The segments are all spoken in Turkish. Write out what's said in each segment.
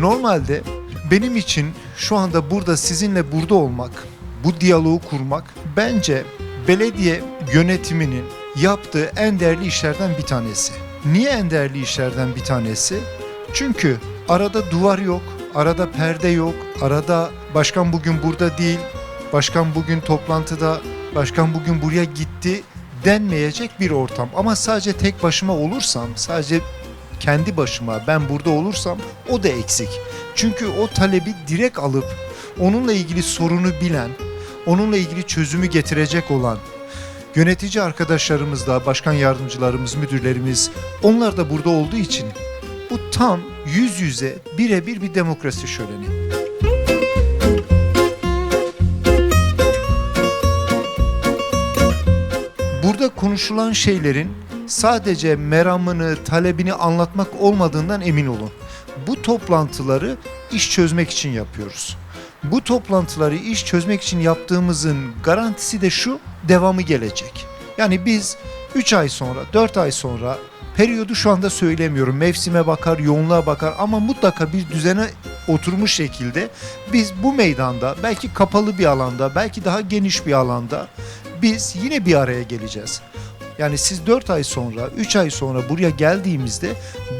Normalde benim için şu anda burada sizinle burada olmak, bu diyaloğu kurmak bence belediye yönetiminin yaptığı en değerli işlerden bir tanesi. Niye en değerli işlerden bir tanesi? Çünkü arada duvar yok, arada perde yok, arada başkan bugün burada değil, başkan bugün toplantıda, başkan bugün buraya gitti denmeyecek bir ortam. Ama sadece tek başıma olursam, sadece kendi başıma ben burada olursam o da eksik. Çünkü o talebi direkt alıp onunla ilgili sorunu bilen, onunla ilgili çözümü getirecek olan yönetici arkadaşlarımız da, başkan yardımcılarımız, müdürlerimiz onlar da burada olduğu için bu tam yüz yüze birebir bir demokrasi şöleni. Burada konuşulan şeylerin sadece meramını, talebini anlatmak olmadığından emin olun. Bu toplantıları iş çözmek için yapıyoruz. Bu toplantıları iş çözmek için yaptığımızın garantisi de şu, devamı gelecek. Yani biz 3 ay sonra, 4 ay sonra periyodu şu anda söylemiyorum. Mevsime bakar, yoğunluğa bakar ama mutlaka bir düzene oturmuş şekilde biz bu meydanda belki kapalı bir alanda, belki daha geniş bir alanda biz yine bir araya geleceğiz. Yani siz 4 ay sonra, 3 ay sonra buraya geldiğimizde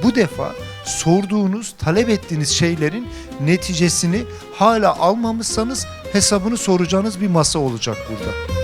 bu defa sorduğunuz, talep ettiğiniz şeylerin neticesini hala almamışsanız hesabını soracağınız bir masa olacak burada.